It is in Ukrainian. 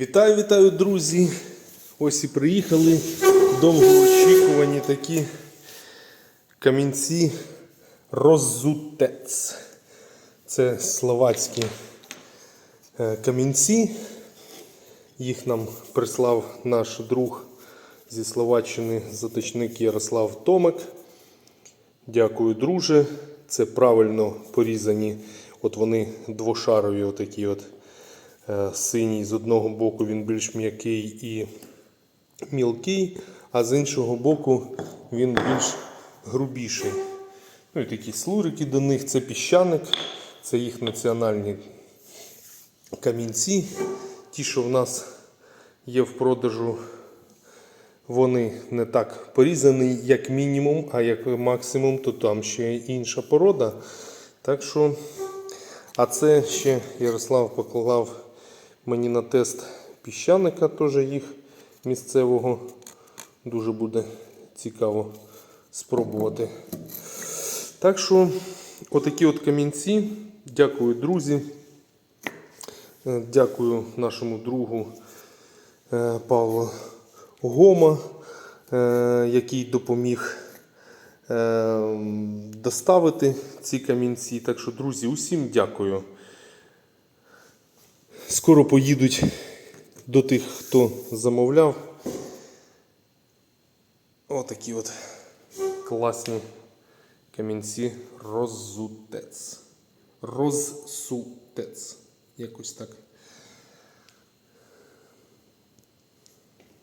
Вітаю, вітаю, друзі! Ось і приїхали довгоочікувані такі камінці роззутець. Це словацькі е, камінці. Їх нам прислав наш друг зі Словаччини, заточник Ярослав Томик. Дякую, друже. Це правильно порізані. От вони двошарові, отакі от. Е, Синій з одного боку він більш м'який і мілкий, а з іншого боку він більш грубіший. Ну і такі слурики до них це піщаник, це їх національні камінці. Ті, що в нас є в продажу, вони не так порізані, як мінімум, а як максимум, то там ще інша порода. Так що, а це ще Ярослав поклав мені на тест піщаника, теж їх місцевого. Дуже буде цікаво спробувати. Так що, отакі от камінці. Дякую, друзі. Е, Дякую нашому другу е, Павлу Гома, е, який допоміг доставити ці камінці. Так що, друзі, усім дякую. Скоро поїдуть до тих, хто замовляв. Отакі от класні камінці роззутець. Розсутець. Якось так.